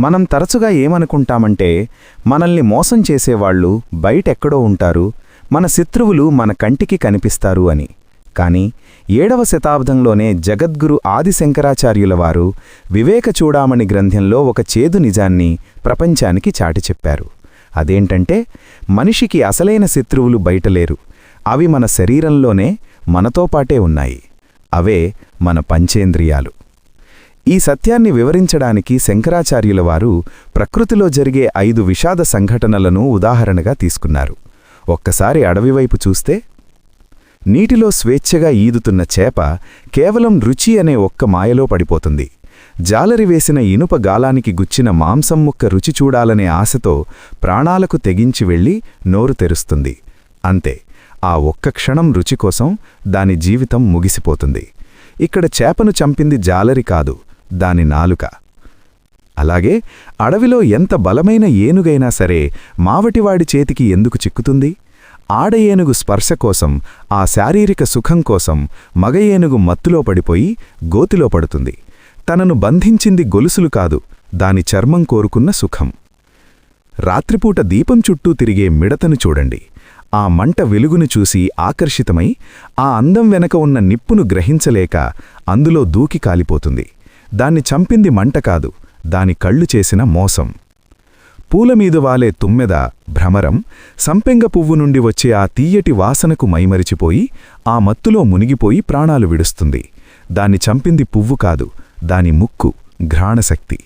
మనం తరచుగా ఏమనుకుంటామంటే మనల్ని మోసం చేసేవాళ్ళు బయటెక్కడో ఉంటారు మన శత్రువులు మన కంటికి కనిపిస్తారు అని. కాని ఏడవ శతాబ్దంలోనే జగద్గురు ఆదిశంకరాచార్యుల వారు వివేక చూడామణి గ్రంథంలో ఒక చేదు నిజాన్ని ప్రపంచానికి చాటి చెప్పారు. అదేంటంటే మనిషికి అసలైన శత్రువులు బయటలేరు అవి మన శరీరంలోనే మనతో పాటే ఉన్నాయి. అవే మన పంచేంద్రియాలు. ఈ సత్యాన్ని వివరించడానికి శంకరాచార్యుల వారు ప్రకృతిలో జరిగే ఐదు విషాద సంఘటనలను ఉదాహరణగా తీసుకున్నారు. ఒక్కసారి అడవివైపు చూస్తే నీటిలో స్వేచ్ఛగా ఈదుతున్న చేప కేవలం రుచి అనే ఒక్క మాయలో పడిపోతుంది. జాలరి వేసిన ఇనుప గాలానికి గుచ్చిన మాంసం ముక్క రుచి చూడాలనే ఆశతో ప్రాణాలకు తెగించి వెళ్ళి నోరు తెరుస్తుంది. అంతే ఆ ఒక్క క్షణం రుచి కోసం దాని జీవితం ముగిసిపోతుంది. ఇక్కడ చేపను చంపింది జాలరి కాదు దాని నాలుక. అలాగే అడవిలో ఎంత బలమైన ఏనుగైనా సరే మావటివాడి చేతికి ఎందుకు చిక్కుతుంది? ఆడ ఏనుగు స్పర్శ కోసం ఆ శారీరక సుఖం కోసం మగ ఏనుగు మత్తులో పడిపోయి గోతిలో పడుతుంది. తనను బంధించింది గొలుసులు కాదు దాని చర్మం కోరుకున్న సుఖం. రాత్రిపూట దీపం చుట్టూ తిరిగే మిడతను చూడండి. ఆ మంట వెలుగును చూసి ఆకర్షితమై ఆ అందం వెనక ఉన్న నిప్పును గ్రహించలేక అందులో దూకి కాలిపోతుంది. దాన్ని చంపింది మంట కాదు దాని కళ్ళు చేసిన మోసం. పూలమీద వాలే తుమ్మెద భ్రమరం సంపెంగ పువ్వు నుండి వచ్చే ఆ తీయటి వాసనకు మైమరిచిపోయి ఆ మత్తులో మునిగిపోయి ప్రాణాలు విడుస్తుంది. దాన్ని చంపింది పువ్వు కాదు దాని ముక్కు ఘ్రాణశక్తి.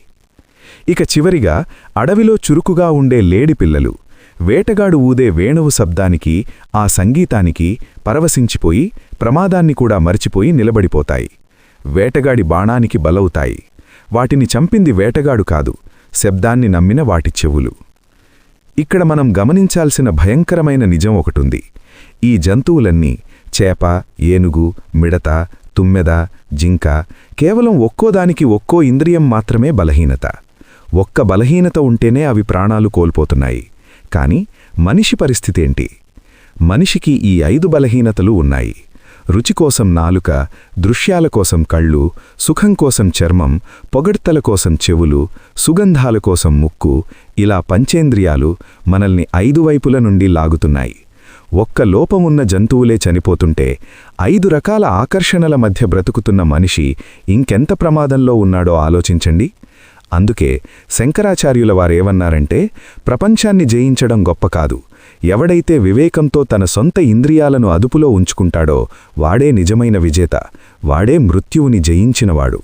ఇక చివరిగా అడవిలో చురుకుగా ఉండే లేడిపిల్లలు వేటగాడు ఊదే వేణువు శబ్దానికి ఆ సంగీతానికి పరవశించిపోయి ప్రమాదాన్ని కూడా మరిచిపోయి నిలబడిపోతాయి. వేటగాడి బాణానికి బలవుతాయి. వాటిని చంపింది వేటగాడు కాదు శబ్దాన్ని నమ్మిన వాటి చెవులు. ఇక్కడ మనం గమనించాల్సిన భయంకరమైన నిజం ఒకటుంది. ఈ జంతువులన్నీ చేప ఏనుగు మిడత తుమ్మెద జింక కేవలం ఒక్కోదానికి ఒక్కో ఇంద్రియం మాత్రమే బలహీనత. ఒక్క బలహీనత ఉంటేనే అవి ప్రాణాలు కోల్పోతున్నాయి. కాని మనిషి పరిస్థితేంటి మనిషికి ఈ ఐదు బలహీనతలు ఉన్నాయి. రుచి కోసం నాలుక దృశ్యాల కోసం కళ్ళు సుఖం కోసం చర్మం పొగడ్తల కోసం చెవులు సుగంధాల కోసం ముక్కు ఇలా పంచేంద్రియాలు మనల్ని ఐదు వైపుల నుండి లాగుతున్నాయి. ఒక్క లోపమున్న జంతువులే చనిపోతుంటే ఐదు రకాల ఆకర్షణల మధ్య బ్రతుకుతున్న మనిషి ఇంకెంత ప్రమాదంలో ఉన్నాడో ఆలోచించండి. అందుకే శంకరాచార్యుల వారేమన్నారంటే ప్రపంచాన్ని జయించడం గొప్ప కాదు. ఎవడైతే వివేకంతో తన సొంత ఇంద్రియాలను అదుపులో ఉంచుకుంటాడో వాడే నిజమైన విజేత. వాడే మృత్యువుని జయించినవాడు.